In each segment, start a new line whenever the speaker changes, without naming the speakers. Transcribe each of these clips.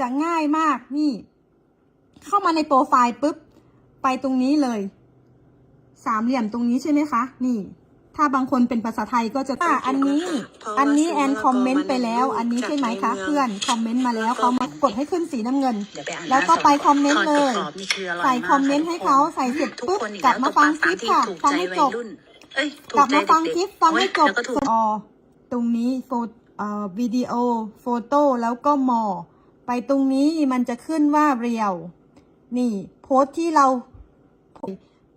จะง่ายมากนี่ เข้ามาในโปรไฟล์ปุ๊บ ไปตรงนี้เลย สามเหลี่ยมตรงนี้ใช่ไหมคะ นี่ ถ้าบางคนเป็นภาษาไทยก็จะอะอันนี้ อันนี้แอนคอมเมนต์ไปแล้ว อันนี้ใช่ไหมคะ เพื่อนคอมเมนต์มาแล้วเขามากดให้ขึ้นสีน้ำเงิน
เดี๋ยวไปอ่าน
แล้วก็ไปคอมเมนต์
ท
เล
อด
ย
กรอบๆนี่คืออร่อย
ใส่
มาก
คอมเมนต์ให้เขาใส่เสร็จ
ทุก
ปุ๊บ
คนอี
กลับมาฟังคลิปค่ะ
ถูก
ฟัง
ใจ
ให้
วั
จ
ย
บ
รุ่นเอ้ยถู
กลับ
ใจ
มาฟัง
เด็กๆ
คลิปฟังให้จบ
แล้วก็ถูก
อตรงนี้โฟเอ่อวิดีโอโฟโต้แล้วก็มอ ไปตรงนี้มันจะขึ้นว่าเรียว นี่โพสต์ที่เรา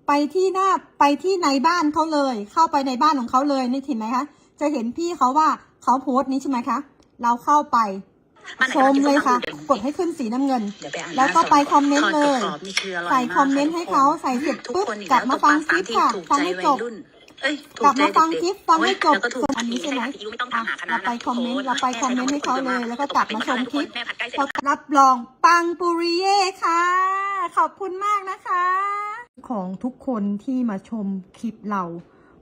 ไปที่หน้าไปที่ในบ้านเขาเลย เข้าไปในบ้านของเขาเลยนี่เห็นไหมคะ จะเห็นพี่เขาว่าเขาโพสต์นี้ใช่ไหมคะ เราเข้าไป
บ้านไหน
ชมเลยค่ะ
บ้านไหน
กดให้ขึ้นสีน้ำเงิน
เดี๋ยวไปอ่าน
แล้วก็ไปคอมเมนต์เลย
ทอดกรอบๆนี่คืออร่อย
ใส่
มาก
คอมเมนต์ให้เขาใส่เสร็จ
ทุก
ปุ๊บ
คนอี
กลับมาฟังคลิปค่ะ
ถูก
ฟัง
ใจ
ให้
วั
จ
ย
บ
รุ่น เอ้ยถู
กลับ
ใจ
มาฟัง
เด็กๆ
คลิปฟังให้จบ
แล้วก็ถูก
อันนี้ใช่ไหม
แค่ผัดซีอิ๊วไม่ต้อง
อะ
ทำหาคณะ
เราไปคอมเมนต์เราไปคอมเมนต์ให้เขาเลย แล้วก็กลับมาชมคลิป
แม่ผัดใกล้เสร็จ
พอรับรองปังปุริเย่ค่ะ ขอบคุณมากนะคะ ของทุกคนที่มาชมคลิปเรา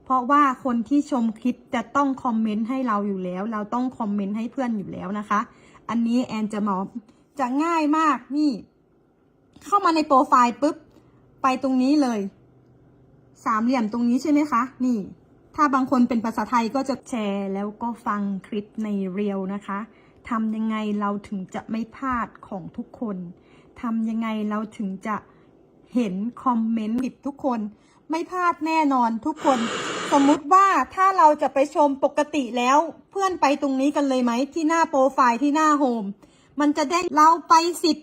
เพราะว่าคนที่ชมคลิปจะต้องคอมเมนต์ให้เราอยู่แล้ว เราต้องคอมเมนต์ให้เพื่อนอยู่แล้วนะคะ อันนี้แอนจะมาจะง่ายมากนี่ เข้ามาในโปรไฟล์ปุ๊บไปตรงนี้เลย สามเหลี่ยมตรงนี้ใช่ไหมคะ นี่ ถ้าบางคนเป็นภาษาไทยก็จะแชร์แล้วก็ฟังคลิปในเรียวนะคะทำยังไงเราถึงจะไม่พลาดของทุกคนทำยังไงเราถึงจะเห็นคอมเมนต์ผิดทุกคน ไม่พลาดแน่นอนทุกคน สมมุติว่าถ้าเราจะไปชมปกติแล้ว เพื่อนไปตรงนี้กันเลยไหม ที่หน้าโปรไฟล์ที่หน้าโฮม มันจะได้เราไปสิบ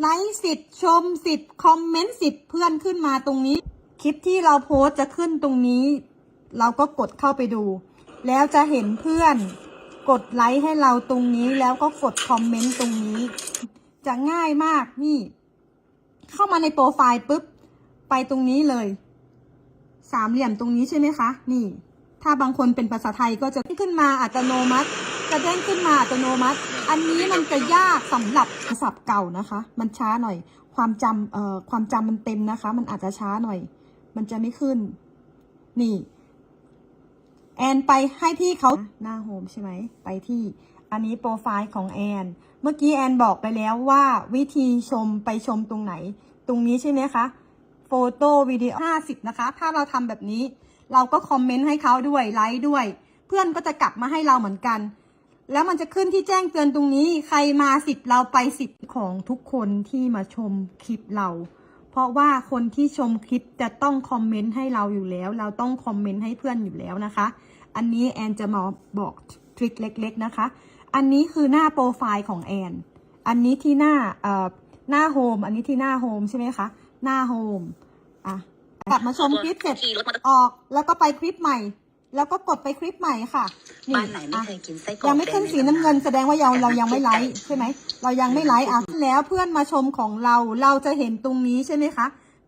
ไลค์สิบชมสิบคอมเมนต์สิบเพื่อนขึ้นมาตรงนี้ คลิปที่เราโพสต์จะขึ้นตรงนี้ เราก็กดเข้าไปดู แล้วจะเห็นเพื่อนกดไลค์ให้เราตรงนี้แล้วก็กดคอมเมนต์ตรงนี้ จะง่ายมากนี่ เข้ามาในโปรไฟล์ปุ๊บ ไปตรงนี้เลย สามเหลี่ยมตรงนี้ใช่ไหมคะ นี่ ถ้าบางคนเป็นภาษาไทยก็จะขึ้นมาอัตโนมัติจะเด้งขึ้นมาอัตโนมัติ อันนี้มันจะยากสำหรับศัพท์เก่านะคะ มันช้าหน่อย ความจำเอ่อความจำมันเต็มนะคะ มันอาจจะช้าหน่อย มันจะไม่ขึ้น นี่ แอนไปให้ที่เขาหน้าโฮมใช่ไหม ไปที่ อันนี้โปรไฟล์ของแอน เมื่อกี้แอนบอกไปแล้วว่าวิธีชมไปชมตรงไหน ตรงนี้ใช่ไหมคะ โฟโต้วิดีโอ50นะคะ ถ้าเราทำแบบนี้ เราก็คอมเมนต์ให้เขาด้วย ไลค์ด้วย เพื่อนก็จะกลับมาให้เราเหมือนกันแล้วมันจะขึ้นที่แจ้งเตือนตรงนี้ ใครมาสิบเราไปสิบของทุกคนที่มาชมคลิปเรา เพราะว่าคนที่ชมคลิปจะต้องคอมเมนต์ให้เราอยู่แล้ว เราต้องคอมเมนต์ให้เพื่อนอยู่แล้วนะคะ อันนี้แอนจะมาบอกทริคเล็ก ๆนะคะ อันนี้คือหน้าโปรไฟล์ของแอน อันนี้ที่หน้าเอ่อหน้าโฮม อันนี้ที่หน้าโฮมใช่ไหมคะ หน้าโฮม อะ กลับมาชมคลิปเสร็จ
ขี่รถมอเตอร์
ออก แล้วก็ไปคลิปใหม่ แล้วก็กดไปคลิปใหม่ค่ะ
บ้านไหนไม่
อะ
เคยกินไส้กรอก
ยังไม่ขึ้นสีน้ำเงินแสดงว่าเราเรายังไม่ไลค์ใช่ไหม เรายังไม่ไลค์อะแล้วเพื่อนมาชมของเราเราจะเห็นตรงนี้ใช่ไหมคะ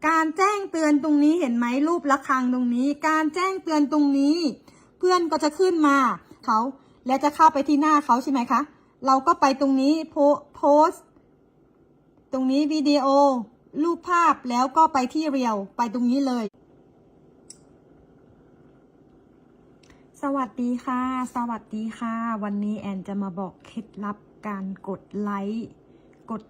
การแจ้งเตือนตรงนี้เห็นไหมรูประฆังตรงนี้ การแจ้งเตือนตรงนี้ เพื่อนก็จะขึ้นมาเขาแล้วจะเข้าไปที่หน้าเขาใช่ไหมคะ เราก็ไปตรงนี้โพโพสต์ตรงนี้วิดีโอรูปภาพแล้วก็ไปที่เรียวไปตรงนี้เลย สวัสดีค่ะ สวัสดีค่ะ วันนี้แอนจะมาบอกเคล็ดลับการกดไลค์กด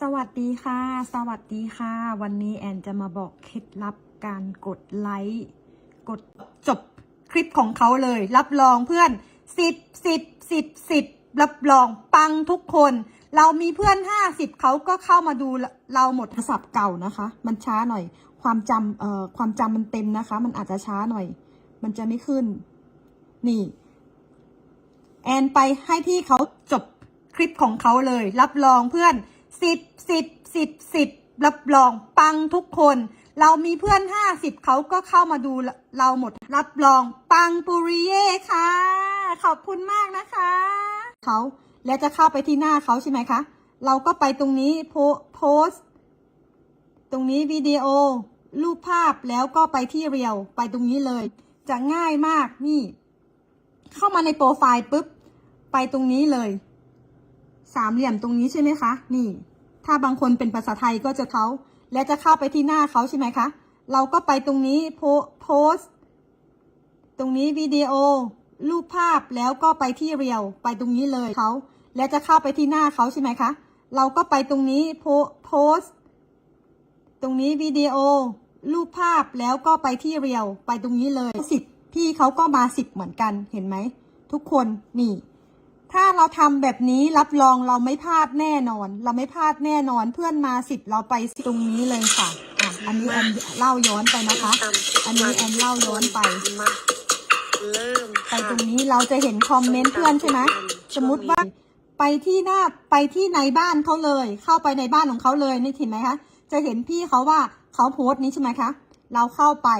สวัสดีค่ะ สวัสดีค่ะ วันนี้แอนจะมาบอกเคล็ดลับการกดไลค์กดจบคลิปของเขาเลย รับรองเพื่อนสิบสิบสิบสิบรับรองปังทุกคน เรามีเพื่อนห้าสิบเขาก็เข้ามาดูเราหมดโทรศัพท์เก่านะคะ มันช้าหน่อย ความจำเอ่อความจำมันเต็มนะคะ มันอาจจะช้าหน่อย มันจะไม่ขึ้น นี่ แอนไปให้ที่เขาจบคลิปของเขาเลย รับรองเพื่อนสิบสิบสิบสิบรับรองปังทุกคน เรามีเพื่อนห้าสิบเขาก็เข้ามาดูเราหมด รับรองปังปุริเย่ค่ะ ขอบคุณมากนะคะเขาแล้วจะเข้าไปที่หน้าเขาใช่ไหมคะ เราก็ไปตรงนี้โพโพสตตรงนี้วิดีโอ รูปภาพแล้วก็ไปที่เรียวไปตรงนี้เลย จะง่ายมากนี่ เข้ามาในโปรไฟล์ปุ๊บ ไปตรงนี้เลย สามเหลี่ยมตรงนี้ใช่ไหมคะ นี่ ถ้าบางคนเป็นภาษาไทยก็จะเขา แล้วจะเข้าไปที่หน้าเขาใช่ไหมคะ เราก็ไปตรงนี้โพสต์ตรงนี้วิดีโอ รูปภาพแล้วก็ไปที่เรียวไปตรงนี้เลยเขา แล้วจะเข้าไปที่หน้าเขาใช่ไหมคะ เราก็ไปตรงนี้โพโพสต์ตรงนี้วิดีโอ รูปภาพแล้วก็ไปที่เรียวไปตรงนี้เลยสิบพี่เขาก็มาสิบเหมือนกันเห็นไหม ทุกคนนี่ ถ้าเราทำแบบนี้รับรองเราไม่พลาดแน่นอน เราไม่พลาดแน่นอนเพื่อนมาสิบเราไป10ตรงนี้เลยค่ะอะ อันนี้แอนเล่าย้อนไปนะคะ อันนี้แอนเล่าย้อนไป
มาเริ่ม
ไปตรงนี้เราจะเห็นคอมเมนต์เพื่อนใช่ไหมสมมติว่าไปที่หน้าไปที่ในบ้านเขาเลย เข้าไปในบ้านของเขาเลยนี่เห็นไหมคะจะเห็นพี่เขาว่า เขาโพสต์นี้ใช่ไหมคะ เราเข้าไป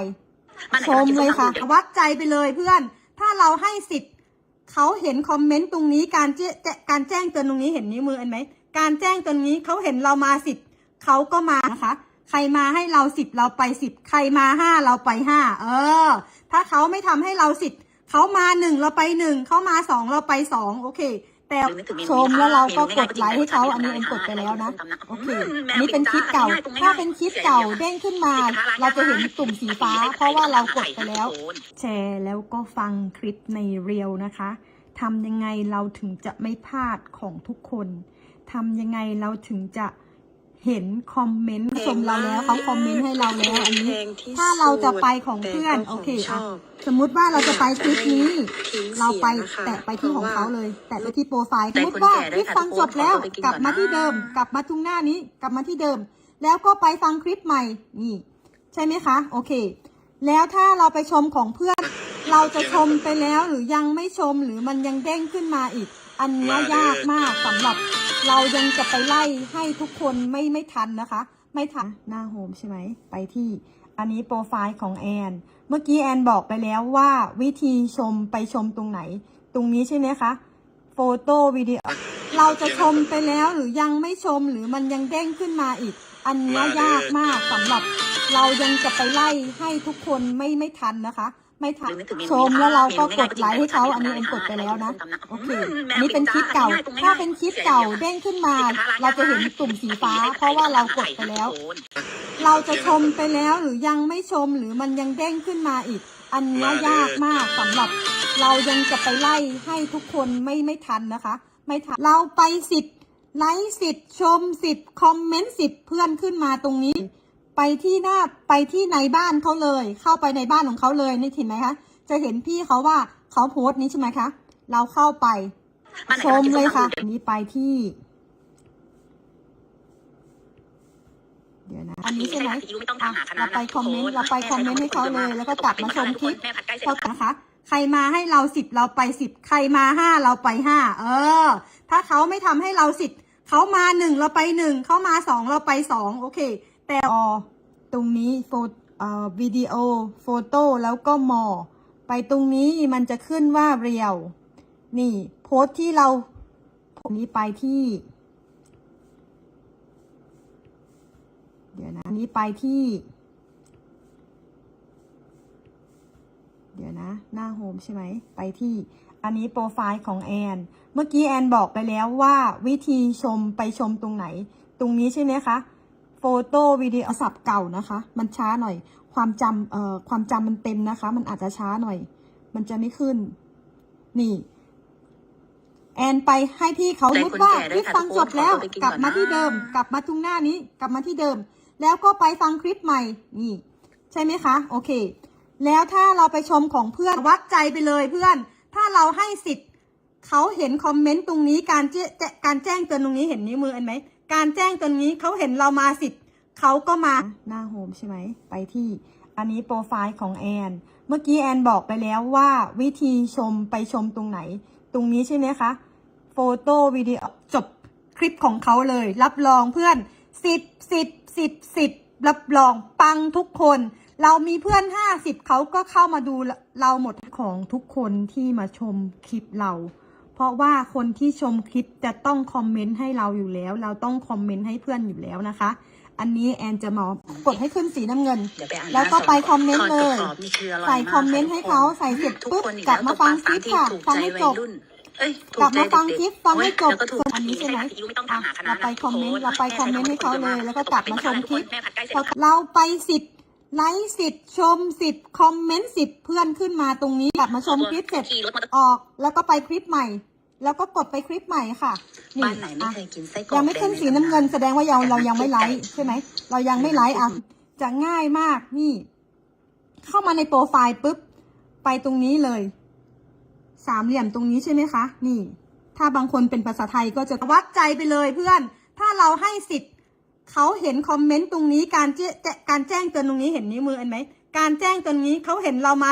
บ้านไหน
ชมเลยค่ะ
กำงจฟังอ
วัดใจไปเลยเพื่อน ถ้าเราให้สิทธิ์เขาเห็นคอมเมนต์ตรงนี้การแจ้แจ้การแจ้งเตือนตรงนี้เห็นนิ้วมืออันไหมการแจ้งเตือนนี้เขาเห็นเรามาสิบเขาก็มานะคะ ใครมาให้เราสิบเราไปสิบใครมาห้าเราไปห้าเออ ถ้าเขาไม่ทำให้เราสิบเขามาหนึ่งเราไปหนึ่งเขามาสองเราไปสองโอเค แต่
หรือนึกถึงเมนู
ชมแล้วเราก็กดไลค์ให้เขาอันนี้เอ็นกดไปแล้วนะโอเคอันนี้เป็นคลิปเก่า ถ้าเป็นคลิปเก่าเด้งขึ้นมา เราจะเห็นตุ่มสีฟ้า เพราะว่าเรากดไปแล้ว แชร์แล้วก็ฟังคลิปในเรียวนะคะทำยังไงเราถึงจะไม่พลาดของทุกคนทำยังไงเราถึงจะ เห็นคอมเมนต์ชมเราแล้วเขาคอมเมนต์ให้เราแล้วอันนี้ ถ้าเราจะไปของเพื่อนโอเคอะสมมุติว่าเราจะไปคลิปนี้ เราไปแตะไปที่ของเขาเลย แตะไปที่โปรไฟล์สมมติว่าคลิปฟังจบแล้ว กลับมาที่เดิม กลับมาตรงหน้านี้ กลับมาที่เดิม แล้วก็ไปฟังคลิปใหม่นี่ ใช่ไหมคะ โอเค แล้วถ้าเราไปชมของเพื่อน เราจะชมไปแล้วหรือยังไม่ชมหรือมันยังเด้งขึ้นมาอีก อันเนี้ยยากมากสำหรับเรายังจะไปไล่ให้ทุกคนไม่ไม่ทันนะคะ ไม่ทันหน้าโฮมใช่ไหมไปที่อันนี้โปรไฟล์ของแอน เมื่อกี้แอนบอกไปแล้วว่าวิธีชมไปชมตรงไหน ตรงนี้ใช่ไหมคะโฟโต้วิดีโอเราจะชมไปแล้วหรือยังไม่ชมหรือมันยังเด้งขึ้นมาอีก อันเนี้ยยากมากสำหรับ เรายังจะไปไล่ให้ทุกคนไม่ไม่ทันนะคะ ไม่ทัน
หรือนึกถึงเมนู
ชมแล้วเราก็กดไลค์ให้เขาอันนี้เอ็นกดไปแล้วนะโอเคอันนี้เป็นคลิปเก่า ถ้าเป็นคลิปเก่าเด้งขึ้นมา เราจะเห็นตุ่มสีฟ้า เพราะว่าเรากดไปแล้ว เราจะชมไปแล้วหรือยังไม่ชมหรือมันยังเด้งขึ้นมาอีก อันเนี้ยยากมากสำหรับ เรายังจะไปไล่ให้ทุกคนไม่ไม่ทันนะคะ ไม่ทันเราไปสิบไลค์สิบชมสิบคอมเมนต์สิบเพื่อนขึ้นมาตรงนี้ ไปที่หน้าไปที่ในบ้านเขาเลย เข้าไปในบ้านของเขาเลยนี่เห็นไหมคะ จะเห็นพี่เขาว่าเขาโพสต์นี้ใช่ไหมคะ เราเข้าไป
บ้านไหน
ช
กำลั
ม
ง
เลยค่ะ
ฟังอ
อันนี้ไปที่ เดี๋ยวนะ อันนี้ใช่ไหม
ไม่ต้อง
อะ
ทำหาคณะ
เราไปคอมเมนต์เราไปคอมเมนต์ให้เขาเลย แล้วก็กลับมาชมคลิป
แม่ผัดใกล้เสร็จ
เขานะคะใครมาให้เราสิบเราไปสิบใครมาห้าเราไปห้าเออ ถ้าเขาไม่ทำให้เราสิบเขามาหนึ่งเราไปหนึ่งเขามาสองเราไปสองโอเค แต่อตรงนี้โฟวิดีโอโฟโต้แล้วก็มอ ไปตรงนี้มันจะขึ้นว่าเรียว นี่โพสต์ที่เราผมนี้ไปที่ เดี๋ยวนะอันนี้ไปที่ เดี๋ยวนะ หน้าโฮมใช่ไหม ไปที่ อันนี้โปรไฟล์ของแอน เมื่อกี้แอนบอกไปแล้วว่าวิธีชมไปชมตรงไหน ตรงนี้ใช่ไหมคะ โฟโต้วิดีโอศัพท์เก่านะคะ มันช้าหน่อย ความจำเอ่อความจำมันเต็มนะคะ มันอาจจะช้าหน่อย มันจะไม่ขึ้น นี่ แอนไปให้พี่เขา
ใจ
พูด
คน
ว่า
แก่ด้วย
คลิป
ค่ะ
ฟัง
ทุกคน
จบแล้ว
ขอตัวไปกิน
กลับ
ก่อน
มา
นะ
ที่เดิม กลับมาตรงหน้านี้ กลับมาที่เดิม แล้วก็ไปฟังคลิปใหม่ นี่ ใช่ไหมคะ โอเค แล้วถ้าเราไปชมของเพื่อนวัดใจไปเลยเพื่อน ถ้าเราให้สิทธิ์เขาเห็นคอมเมนต์ตรงนี้การแจ้แจ้การแจ้งเตือนตรงนี้เห็นนิ้วมืออันไหม การแจ้งตือนนี้เขาเห็นเรามาสิทธิ์เขาก็มาหน้าโฮมใช่ไหมไปที่อันนี้โปรไฟล์ของแอน เมื่อกี้แอนบอกไปแล้วว่าวิธีชมไปชมตรงไหน ตรงนี้ใช่ไหมคะโฟโต้วิดีโอจบคลิปของเขาเลย รับรองเพื่อนสิบสิบสิบสิบรับรองปังทุกคน เรามีเพื่อนห้าสิบเขาก็เข้ามาดูเราหมดของทุกคนที่มาชมคลิปเรา เพราะว่าคนที่ชมคลิปจะต้องคอมเมนต์ให้เราอยู่แล้ว เราต้องคอมเมนต์ให้เพื่อนอยู่แล้วนะคะ อันนี้แอนจะมากดให้ขึ้นสีน้ำเงิน แล้วก็ไปคอมเมนต์เลย ใส่คอมเมนต์ให้เขาใส่เสร็จปุ๊บกลับมาฟังคลิปค่ะฟัง
ให้
จบ
รุ่นเอ้ย
กลับมาฟังคลิปฟังให้จบ
แล้วก็ถูก
อันนี้ใช่ไหม
ไม่ต้อง
อะ
ทำหาคณะ
เราไปคอมเมนต์เราไปคอมเมนต์ให้เขาเลย แล้วก็กลับมาชมคลิป
เสร็จ
พอเราไปสิบ ไลค์สิทธิ์ชมสิทธิ์คอมเมนต์สิทธิ์เพื่อนขึ้นมาตรงนี้กลับมาชมคลิปเสร็จ
ขี่รถมอเตอร์
ออก แล้วก็ไปคลิปใหม่ แล้วก็กดไปคลิปใหม่ค่ะ
บ้านไหนไม่
อะ
เคยกินไส้กรอก
ยังไม่ขึ้นสีน้ำเงินแสดงว่าเราเรายังไม่ไลค์ใช่ไหมเรายังไม่ไลค์อะจะง่ายมากนี่ เข้ามาในโปรไฟล์ปุ๊บไปตรงนี้เลย สามเหลี่ยมตรงนี้ใช่ไหมคะ นี่ ถ้าบางคนเป็นภาษาไทยก็จะวัดใจไปเลยเพื่อน ถ้าเราให้สิทธิ์ เขาเห็นคอมเมนต์ตรงนี้การแจ้งการแจ้งเตือนตรงนี้เห็นนิ้วมือเห็นไหมการแจ้งเตือนนี้เขาเห็นเรามา